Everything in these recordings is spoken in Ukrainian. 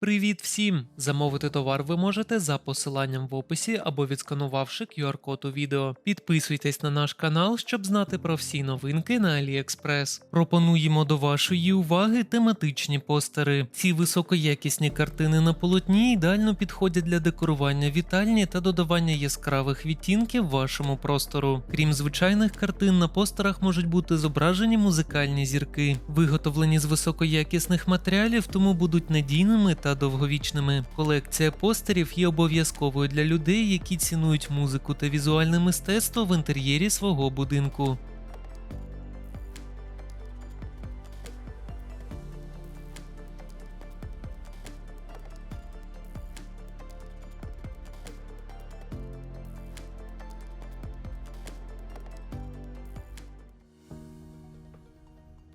Привіт всім! Замовити товар ви можете за посиланням в описі або відсканувавши QR-код у відео. Підписуйтесь на наш канал, щоб знати про всі новинки на AliExpress. Пропонуємо до вашої уваги тематичні постери. Ці високоякісні картини на полотні ідеально підходять для декорування вітальні та додавання яскравих відтінків вашому простору. Крім звичайних картин, на постерах можуть бути зображені музикальні зірки, виготовлені з високоякісних матеріалів, тому будуть надійними та довговічними. Колекція постерів є обов'язковою для людей, які цінують музику та візуальне мистецтво в інтер'єрі свого будинку.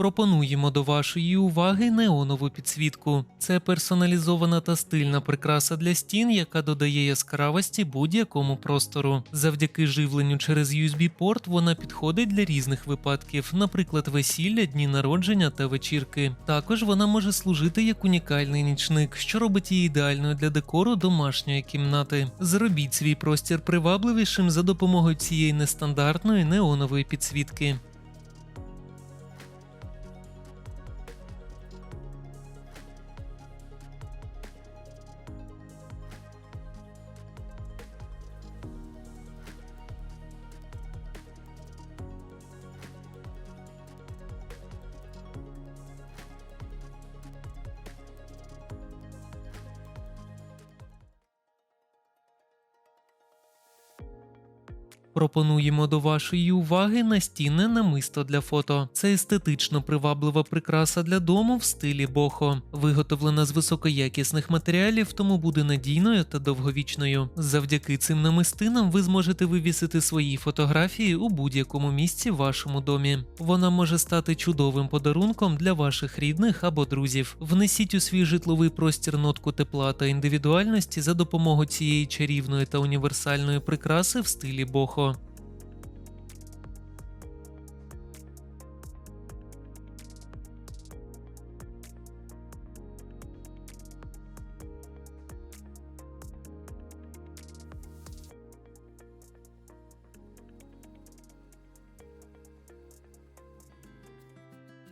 Пропонуємо до вашої уваги неонову підсвітку. Це персоналізована та стильна прикраса для стін, яка додає яскравості будь-якому простору. Завдяки живленню через USB-порт вона підходить для різних випадків, наприклад, весілля, дні народження та вечірки. Також вона може служити як унікальний нічник, що робить її ідеальною для декору домашньої кімнати. Зробіть свій простір привабливішим за допомогою цієї нестандартної неонової підсвітки. Пропонуємо до вашої уваги настінне намисто для фото. Це естетично приваблива прикраса для дому в стилі бохо, виготовлена з високоякісних матеріалів, тому буде надійною та довговічною. Завдяки цим намистинам ви зможете вивісити свої фотографії у будь-якому місці в вашому домі. Вона може стати чудовим подарунком для ваших рідних або друзів. Внесіть у свій житловий простір нотку тепла та індивідуальності за допомогою цієї чарівної та універсальної прикраси в стилі бохо.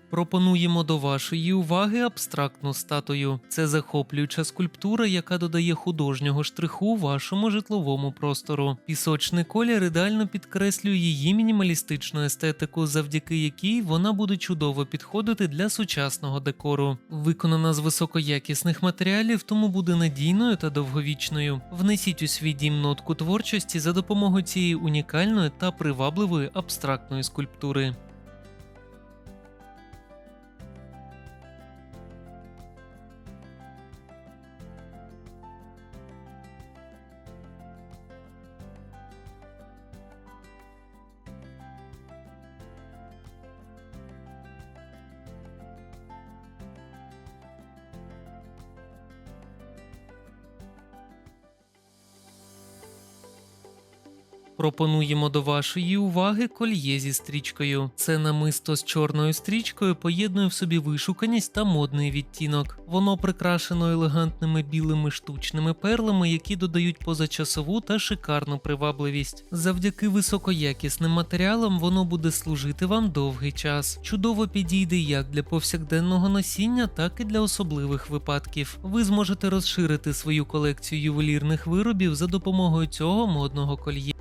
Пропонуємо до вашої уваги абстрактну статую. Це захоплююча скульптура, яка додає художнього штриху вашому житловому простору. Пісочний колір ідеально підкреслює її мінімалістичну естетику, завдяки якій вона буде чудово підходити для сучасного декору. Виконана з високоякісних матеріалів, тому буде надійною та довговічною. Внесіть у свій дім нотку творчості за допомогою цієї унікальної та привабливої абстрактної скульптури. Пропонуємо до вашої уваги кольє зі стрічкою. Це намисто з чорною стрічкою поєднує в собі вишуканість та модний відтінок. Воно прикрашено елегантними білими штучними перлами, які додають позачасову та шикарну привабливість. Завдяки високоякісним матеріалам воно буде служити вам довгий час. Чудово підійде як для повсякденного носіння, так і для особливих випадків. Ви зможете розширити свою колекцію ювелірних виробів за допомогою цього модного кольє.